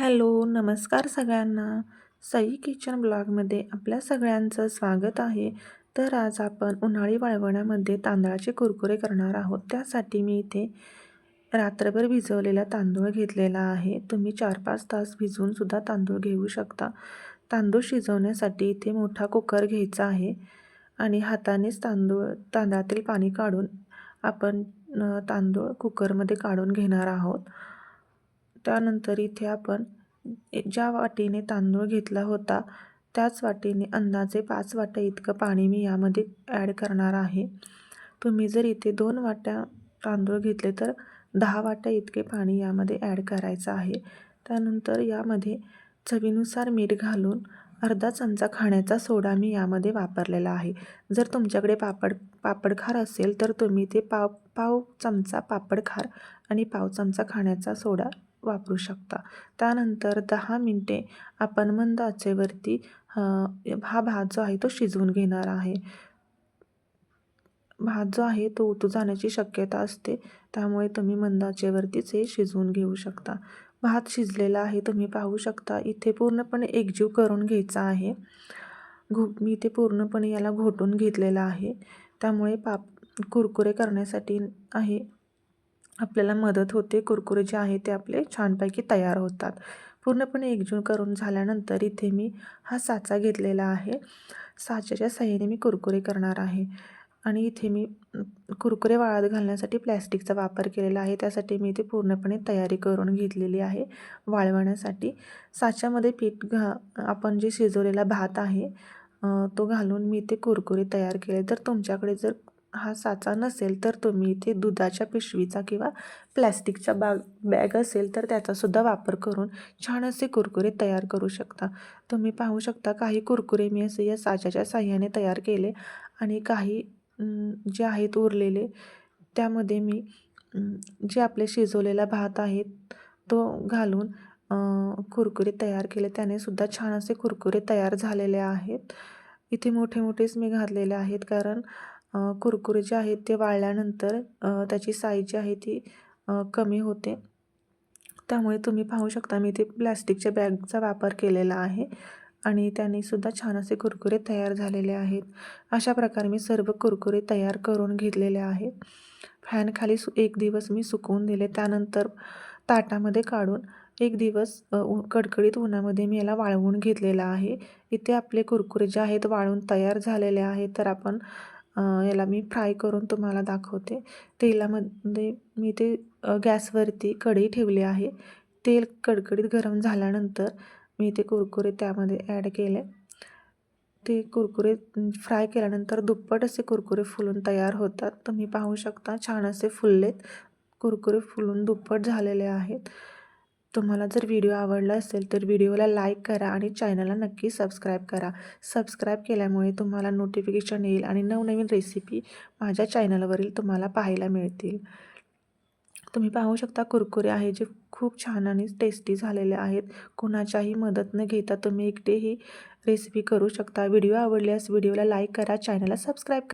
Hello नमस्कार सगळ्यांना. Sai kitchen ब्लॉगमध्ये आपल्या सगळ्यांचं स्वागत आहे. तर आज आपण उन्हाळी वाळवण्यामध्ये तांदळाचे कुरकुरे करणार आहोत. त्यासाठी मी इथे रात्रभर भिजवलेला तांदूळ घेतलेला आहे. तुम्ही चार पाच तास भिजवूनसुद्धा तांदूळ घेऊ शकता. तांदूळ शिजवण्यासाठी इथे मोठा कुकर घ्यायचा आहे आणि हातानेच तांदूळ तांदळातील पाणी काढून आपण तांदूळ कुकरमध्ये काढून घेणार आहोत. त्यानंतर इथे आपण ज्या वाटीने तांदूळ घेतला होता त्याच वाटीने अंदाजे पाच वाट्या इतकं पाणी मी यामध्ये ॲड करणार आहे. तुम्ही जर इथे दोन वाट्या तांदूळ घेतले तर दहा वाट्या इतके पाणी यामध्ये ॲड करायचं आहे. त्यानंतर यामध्ये चवीनुसार मीठ घालून अर्धा चमचा खाण्याचा सोडा मी यामध्ये वापरलेला आहे. जर तुमच्याकडे पापड पापडखार असेल तर तुम्ही ते पाव पाव चमचा पापडखार आणि पाव चमचा खाण्याचा सोडा वापरू शकता. त्यानंतर दहा मिनटे आपण मंद आचेवरती हा भात जो आहे तो शिजवून घेणार आहे. भात जो आहे तो उतू जाण्याची शक्यता असते. त्यामुळे तुम्ही मंदाचेवरतीच हे शिजवून घेऊ शकता. भात शिजलेला आहे तुम्ही पाहू शकता इथे पूर्णपणे एकजीव करून घ्यायचा आहे. घो मी इथे पूर्णपणे याला घोटून घेतलेला आहे. त्यामुळे पाप कुरकुरे करण्यासाठी आहे. आपल्याला मदत होते कुरकुरे जे आहे ते आपले छानपैकी तयार होतात. पूर्णपणे एकजून करून झाल्यानंतर इथे मी हा साचा घेतलेला आहे. साच्याच्या साह्याने मी कुरकुरे करणार आहे. आणि इथे मी कुरकुरे वाळत घालण्यासाठी प्लॅस्टिकचा वापर केलेला आहे. त्यासाठी मी इथे पूर्णपणे तयारी करून घेतलेली आहे वाळवण्यासाठी. साच्यामध्ये पीठ घा आपण जे शिजवलेला भात आहे तो घालून मी इथे कुरकुरे तयार केले. तर तुमच्याकडे जर हा साचा नसेल तर तुम्ही इथे दुधाच्या पिशवीचा किंवा प्लॅस्टिकचा बाग बॅग असेल तर त्याचासुद्धा वापर करून छान असे कुरकुरे तयार करू शकता. तुम्ही पाहू शकता काही कुरकुरे मी असे या साच्याच्या साह्याने तयार केले आणि काही जे आहेत उरलेले त्यामध्ये मी जे आपले शिजवलेला भात आहे तो घालून कुरकुरे तयार केले. त्याने सुद्धा छान असे कुरकुरे तयार झालेले आहेत. इथे मोठे मोठेच मी घातलेले आहेत कारण कुरकुरे जे आहेत ते वाळल्यानंतर त्याची साईज जी आहे ती कमी होते. त्यामुळे तुम्ही पाहू शकता मी ते प्लॅस्टिकच्या बॅगचा वापर केलेला आहे आणि त्यानेसुद्धा छान असे कुरकुरे तयार झालेले आहेत. अशा प्रकारे मी सर्व कुरकुरे तयार करून घेतलेले आहेत फॅनखाली सु एक दिवस मी सुकवून दिले. त्यानंतर ताटामध्ये काढून एक दिवस कडकडीत उन्हामध्ये मी याला वाळवून घेतलेला आहे. इथे आपले कुरकुरे जे आहेत वाळून तयार झालेले आहेत तर आपण याला मी फ्राय करून तुम्हाला दाखवते. तेलामध्ये मी ते गॅसवरती कढई ठेवली आहे. तेल कडकडीत गरम झाल्यानंतर मी ते कुरकुरे त्यामध्ये ॲड केले. ते कुरकुरे फ्राय केल्यानंतर दुप्पट असे कुरकुरे फुलून तयार होतात. तुम्ही पाहू शकता छान असे फुललेत. कुरकुरे फुलून दुप्पट झालेले आहेत. तुम्हाला जर व्हिडिओ आवडला असेल तर व्हिडिओला लाईक करा आणि चॅनलला नक्की सबस्क्राईब करा. सबस्क्राईब केल्यामुळे तुम्हाला नोटिफिकेशन येईल आणि नवनवीन रेसिपी माझ्या चॅनलवरील तुम्हाला पाहायला मिळतील. तुम्ही पाहू शकता कुरकुरे आहे जे खूप छान आणि टेस्टी झालेले आहेत. कुणाच्याही मदत न घेता तुम्ही एकटेही रेसिपी करू शकता. व्हिडिओ आवडल्यास व्हिडिओला लाईक करा चॅनलला सबस्क्राईब करा